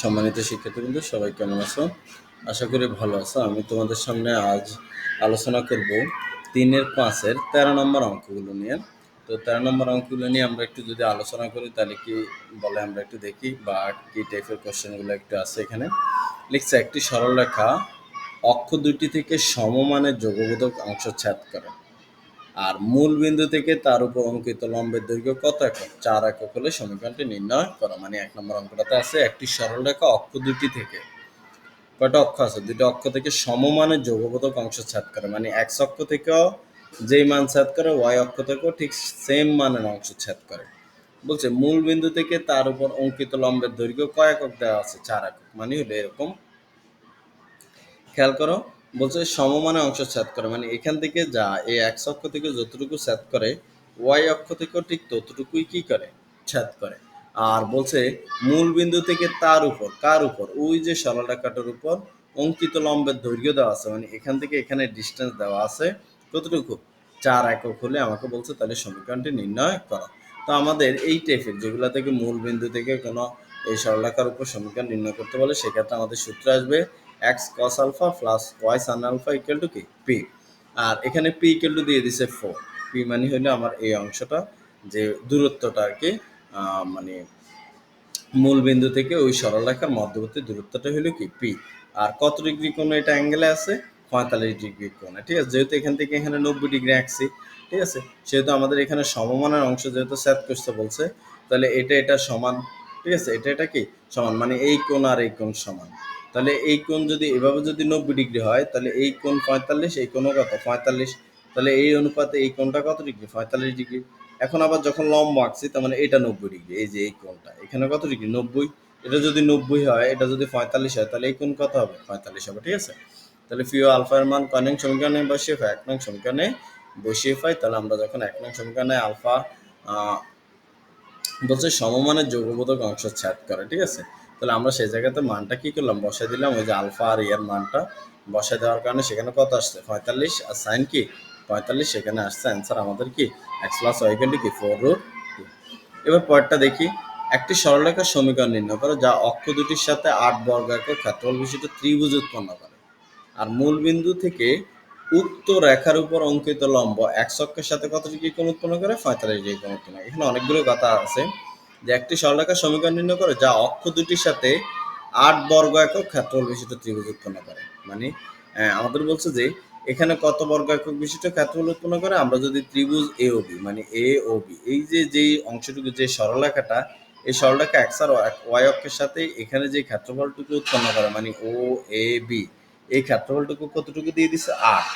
সম্মানিত শিক্ষার্থীবৃন্দ, সবাই কেমন আছো? আশা করি ভালো আছো। আমি তোমাদের সামনে আজ আলোচনা করব তিনের পাঁচের তেরো নম্বর অঙ্কগুলো নিয়ে। তো তেরো নম্বর অঙ্কগুলো নিয়ে আমরা একটু যদি আলোচনা করি, তাহলে কি বলে আমরা একটু দেখি বা কি টাইপের কোশ্চেনগুলো একটু আছে এখানে। লিখছে, একটি সরলরেখা অক্ষ দুটি থেকে সমমানের যোগবোধক অংশ ছেদ করে। আর মূল বিন্দু থেকে তার উপর অঙ্কিত লম্বের দৈর্ঘ্য কত একক? চার একক হলে সমীকরণটি নির্ণয় করা। মানে এক নম্বর অঙ্কটাতে আছে একটি সরলরেখা অক্ষ দুটি থেকে। কয়টা অক্ষ আছে? দুটো অক্ষ থেকে সমমানের যোগবোধক অংশ ছেদ করে। মানে এক্স অক্ষ থেকেও যেই মান ছেদ করে ওয়াই অক্ষ থেকেও ঠিক সেম মানের অংশ ছেদ করে। বলছে মূল বিন্দু থেকে তার উপর অঙ্কিত লম্বের দৈর্ঘ্য কয় একক দেওয়া আছে? চার একক। মানে হলো এরকম। খেয়াল করো। বলছে সমমানে অংশ ছেদ করে মানে এখান থেকে যা এই এক্স অক্ষ থেকে যতটুকু ছেদ করে, ওয়াই অক্ষ থেকেও ঠিক ততটুকুই কি করে? ছেদ করে। আর বলছে মূল বিন্দু থেকে তার উপর, কার উপর? ওই যে সরলরেখাটার উপর অঙ্কিত লম্বের দৈর্ঘ্য দেওয়া আছে মানে এখান থেকে এখানে ডিস্টেন্স দেওয়া আছে কতটুকু চার একক হলে আমাকে বলছে তাহলে সমীকরণটি নির্ণয় করো। তো আমাদের এই টাইপের যেগুলো থেকে মূল বিন্দু থেকে কোনো এই সরলরেখার উপর সমীকরণ নির্ণয় করতে বলে, সেক্ষেত্রে আমাদের সূত্র আসবে X cos alpha plus Y sin alpha equal to কি? পি আর এখানে পি ইকুয়াল টু দিয়ে দিছে ফোর পি মানে হলো আমার এই অংশটা, যে দূরত্বটা আর কি মানে মূল বিন্দু থেকে ওই সরলরেখার মধ্যবর্তী দূরত্বটা হলো কি? পি আর কত ডিগ্রি কোণ এটা অ্যাঙ্গেলে আছে? পঁয়তাল্লিশ ডিগ্রি কোণে। ঠিক আছে? যেহেতু এখান থেকে এখানে নব্বই ডিগ্রি আঁকছি, ঠিক আছে? সেহেতু আমাদের এখানে সমমানের অংশ যেহেতু সেট করতে বলছে, তাহলে এটা এটা সমান, ঠিক আছে? এটা এটা কি? সমান মানে এই কোণ আর এই কোণ সমান। তাহলে এই কোণ যদি এভাবে যদি নব্বই ডিগ্রি হয়, তাহলে এই কোণ পঁয়তাল্লিশ, এই কোণও কত? পঁয়তাল্লিশ। তাহলে এই অনুপাতে এই কোণটা কত ডিগ্রি? পঁয়তাল্লিশ ডিগ্রি। এখন আবার যখন লম্ব আঁকছি, তার মানে এটা নব্বই ডিগ্রি, এই যে এই কোণটা। এখানে কত ডিগ্রি? নব্বই। এটা যদি নব্বই হয়, এটা যদি পঁয়তাল্লিশ হয়, তাহলে এই কোণ কত হবে? পঁয়তাল্লিশ হবে, ঠিক আছে? তাহলে ফিও আলফার মান কয় নং সমীকরণে বসিয়ে পাই? এক নং সমীকরণে বসিয়ে পাই। তাহলে আমরা যখন এক নং সমীকরণে আলফা বলছে সমমানের যৌগবোধক অংশ ছেদ করে, ঠিক আছে? তাহলে আমরা সেই জায়গাতে মানটা কি করলাম? বসাই দিলাম, ওই যে আলফা আর ইয়ার মানটা বসাই দেওয়ার কারণে সেখানে কত আসছে? পঁয়তাল্লিশ, আর সাইন কি? পঁয়তাল্লিশ, সেখানে আসছে। অ্যান্সার আমাদের কি? এক্স প্লাস ওয়াই কি? ফোর রুট এবার পরেরটা দেখি। একটি সরলরেখার সমীকরণ নির্ণয় করো, যা অক্ষ দুটির সাথে আট বর্গ একক ক্ষেত্রফল বিশিষ্ট ত্রিভুজ উৎপন্ন করে। আর মূল বিন্দু থেকে উক্ত রেখার উপর অঙ্কিত লম্ব এক অক্ষের সাথে কত ডিগ্রি কোণ উৎপন্ন করে? পঁয়তাল্লিশ ডিগ্রি কোণ উৎপন্ন এখানে অনেকগুলো কথা আছে। যে একটি সরলরেখার সমীকরণ নির্ণয় করে যা অক্ষ দুটির সাথে আট বর্গ একক ক্ষেত্রফল বিশিষ্ট ত্রিভুজ উৎপন্ন করে। মানে আমাদের বলছে যে এখানে কত বর্গ একক বিশিষ্ট ক্ষেত্রফল উৎপন্ন করে? আমরা যদি ত্রিভুজ এ ও বি মানে এ ও বি এই যে যেই অংশটুকু, যে সরলরেখাটা, এই সরলরেখা এক্স আর ওয়াই অক্ষের সাথে এখানে যে ক্ষেত্রফলটুকু উৎপন্ন করে মানে ও এ বি এই ক্ষেত্রফলটুকু কতটুকু দিয়ে দিছে? আট।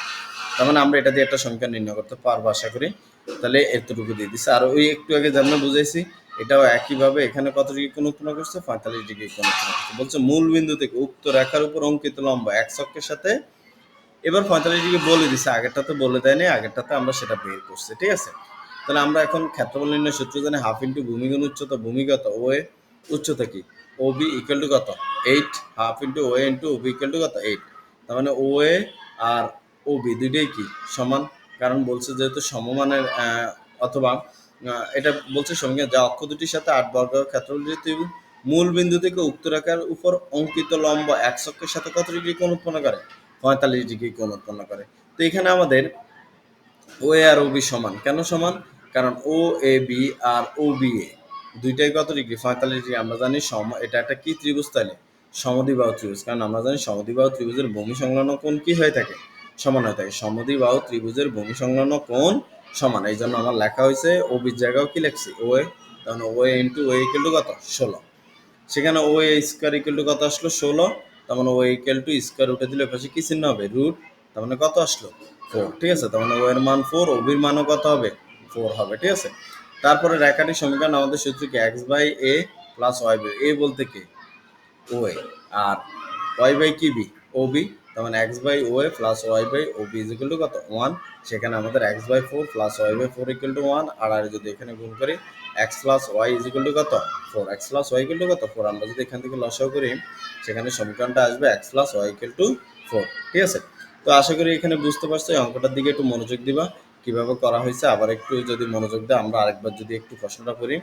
তার মানে আমরা এটা দিয়ে একটা সংখ্যা নির্ণয় করতে পারব আশা করি। তাহলে এতটুকু দিয়ে দিচ্ছে আর ওই একটু আগে যেমন বুঝাইছি এটাও একইভাবে এখানে কত ডিগ্রি কোণ উৎপন্ন করছে? পঁয়তাল্লিশ ডিগ্রি কোন করছে। বলছে মূল বিন্দু থেকে উক্ত রেখার উপর অঙ্কিত লম্বা এক চক্রের সাথে। এবার পঁয়তাল্লিশ ডিগ্রি বলে দিছে আগেরটাতে বলে দেয়নি, আগেরটাতে আমরা সেটা বের করছি, ঠিক আছে? তাহলে আমরা এখন ক্ষেত্রফল নির্ণয় সূত্র জানি, হাফ ইন্টু ভূমিগুণ উচ্চতা, ভূমিগত ও এ উচ্চতা কি? ও বি ইকুয়াল টু কত? Eight half into O A into O B equal to কত? এইট তার মানে ও এ আর ও বি দুইটাই কি? সমান। কারণ বলছে যেহেতু সমমানের অথবা এটা বলছে সঙ্গে, যা অক্ষ দুটির সাথে আট বর্গ ক্ষেত্রফল ত্রিভুজ মূল বিন্দু থেকে উক্ত রেখার উপর অঙ্কিত লম্ব এক চক্রের সাথে কত ডিগ্রি কোণ উৎপন্ন করে? পঁয়তাল্লিশ ডিগ্রি কোণ উৎপন্ন করে। তো এখানে আমাদের ও এ আর ও বি সমান। কেন সমান? কারণ ও A B R O B A দুইটাই কত ডিগ্রি? পঁয়তাল্লিশ ডিগ্রি। আমরা জানি সম, এটা একটা কি ত্রিভুজ তাহলে সমদ্বিবাহু ত্রিভুজ। কারণ আমরা জানি সমদ্বিবাহু ত্রিভুজের ভূমি সংলগ্ন কোণ কি হয়ে থাকে? সমান হয়ে থাকে। সমদ্বিবাহু ত্রিভুজের ভূমি সংলগ্ন কোণ সমান, এই জন্য আমার লেখা হয়েছে ও জায়গাও কি লেখছি? ও এ তখন O A into O equal to কত? ষোলো। সেখানে O A square equal to কত আসলো? ষোলো। তার মানে ও ইকুয়াল টু স্কোয়ার উঠে দিলে পাশে কি চিহ্ন হবে? রুট তার মানে কত আসলো? ফোর ঠিক আছে? তার মানে ও এর মান ফোর ও বির মানও কত হবে? ফোর হবে, ঠিক আছে? তারপরে রেখাটির সমীকরণ আমাদের সূত্র কি? X by A plus Y by A বলতে কি? ও আর ওয়াই বাই কি বি ও বি তার মানে X by O A plus Y by O B equal to কত? ওয়ান সেখানে আমাদের X by four plus Y by four equal to one আর আর যদি এখানে গুণ করি X plus Y equal to কত? Four X plus Y equal to কত? ফোর আমরা যদি এখান থেকে লসাও করি, সেখানে সমীকরণটা আসবে X plus Y equal to four ঠিক আছে? তো আশা করি এখানে বুঝতে পারছ, এই অঙ্কটার দিকে একটু মনোযোগ দিবা। কীভাবে করা হয়েছে? আবার একটু যদি মনোযোগ দেয় আমরা আরেকবার যদি একটু প্রশ্নটা করি।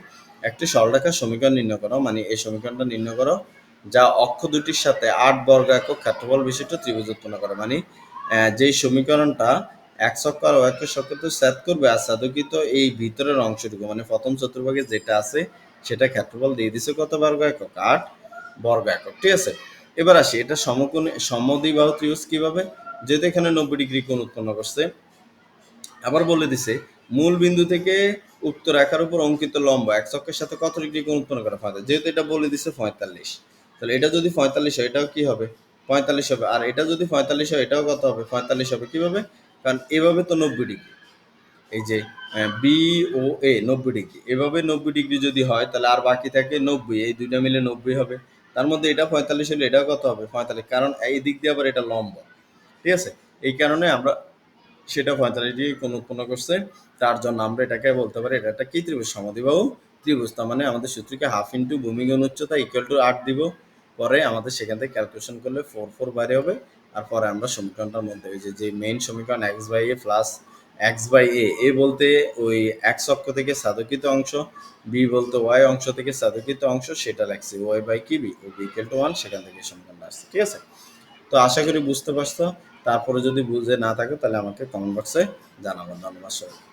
একটি সরলরেখার সমীকরণ নির্ণয় করো মানে এই সমীকরণটা নির্ণয় করো। যা অক্ষ দুটির সাথে আট বর্গ একক ক্ষেত্রফল বিশিষ্ট ত্রিভুজ উৎপন্ন করে। মানে যেই সমীকরণটা এক চক্র আর এক চক্রতে সেট করবে, আর সাধকিত এই ভিতরের অংশটুকু মানে প্রথম চতুর্ভাগে যেটা আছে সেটা ক্ষেত্রফল দিয়ে দিছে কত বর্গ একক আট বর্গ একক ঠিক আছে? এবার আসি, এটা সমকোণ সমদ্বিবাহু ত্রিভুজ কীভাবে? যেহেতু এখানে নব্বই ডিগ্রি কোণ উৎপন্ন করছে, আবার বলে দিছে, মূল বিন্দু থেকে উক্ত রেখার উপর অঙ্কিত লম্ব এক চক্রের সাথে কত ডিগ্রি কোণ উৎপন্ন করা? হয় যেহেতু এটা বলে দিছে পঁয়তাল্লিশ। তাহলে এটা যদি পঁয়তাল্লিশ হয়, এটাও কি হবে? পঁয়তাল্লিশ হবে। আর এটা যদি পঁয়তাল্লিশ হয়, এটাও কত হবে? পঁয়তাল্লিশ হবে। কীভাবে? কারণ এভাবে তো নব্বই ডিগ্রি। এই যে বি ও এ নব্বই ডিগ্রি। এভাবে নব্বই ডিগ্রি যদি হয়, তাহলে আর বাকি থাকে নব্বই। এই দুইটা মিলে নব্বই হবে। তার মধ্যে এটা পঁয়তাল্লিশ হলে এটাও কত হবে? পঁয়তাল্লিশ। কারণ এই দিক দিয়ে আবার এটা লম্ব। ঠিক আছে? এই কারণে আমরা সেটা পঁয়তাল্লিশ ডিগ্রি কোনো উৎপন্ন করছে। তার জন্য আমরা এটাকে বলতে পারি, এটা একটা কি ত্রিভুজ? সমদ্বিবাহু ত্রিভুজ। তার মানে আমাদের সূত্রকে হাফ ইন্টু ভূমিগুণ উচ্চতা ইকুয়াল টু আট দিব। পরে আমাদের সেখান থেকে ক্যালকুলেশন করলে ফোর ফোর বাইরে হবে, আর পরে আমরা সমীকরণটার মধ্যে ওই যে যে মেইন সমীকরণ X by A plus X by A A বলতে ওই এক্স অক্ষ থেকে সাধকিত অংশ বি বলতে ওয়াই অংশ থেকে সাধকিত অংশ, সেটা লাগছে ওয়াই বাই কি বি ওই বিকেল টু ওয়ান সেখান থেকে সমীকরণ আসছে, ঠিক আছে? তো আশা করি বুঝতে পারছ, তারপরে যদি বুঝে না থাকে তাহলে আমাকে কমেন্ট বক্সে জানাবেন ধন্যবাদ সবাই